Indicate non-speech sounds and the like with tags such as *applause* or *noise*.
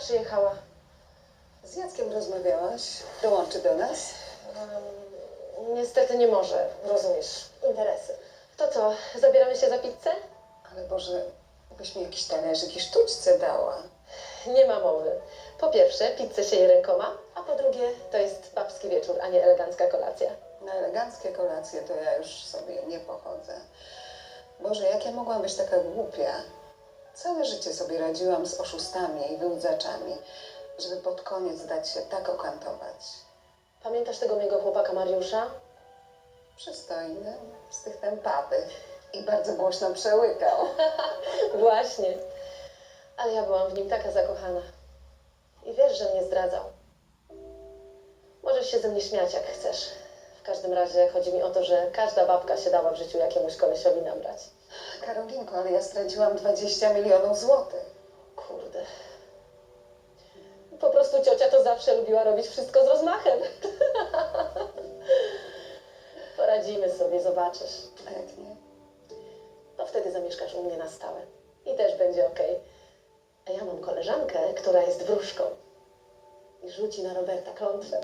przyjechała. Z Jackiem rozmawiałaś? Dołączy do nas? Um, niestety nie może, rozumiesz, interesy. To co, zabieramy się za pizzę? Ale Boże, byś mi jakiś talerzyk i sztuczce dała. Nie ma mowy. Po pierwsze, pizzę się je rękoma, a po drugie, to jest babski wieczór, a nie elegancka kolacja. Na eleganckie kolacje to ja już sobie nie pochodzę. Boże, jak ja mogłam być taka głupia? Całe życie sobie radziłam z oszustami i wyłudzaczami, żeby pod koniec dać się tak okantować. Pamiętasz tego mojego chłopaka Mariusza? Przystojny, z tych tępawych i bardzo głośno przełykał. *laughs* Właśnie. Ale ja byłam w nim taka zakochana. I wiesz, że mnie zdradzał. Możesz się ze mnie śmiać, jak chcesz. W każdym razie chodzi mi o to, że każda babka się dała w życiu jakiemuś kolesiowi nabrać. Karolinko, ale ja straciłam 20 milionów złotych. Kurde. Po prostu ciocia to zawsze lubiła robić wszystko z rozmachem. *laughs* Poradzimy sobie, zobaczysz. A jak nie? To wtedy zamieszkasz u mnie na stałe. I też będzie okej. A ja mam koleżankę, która jest wróżką. I rzuci na Roberta klątwę.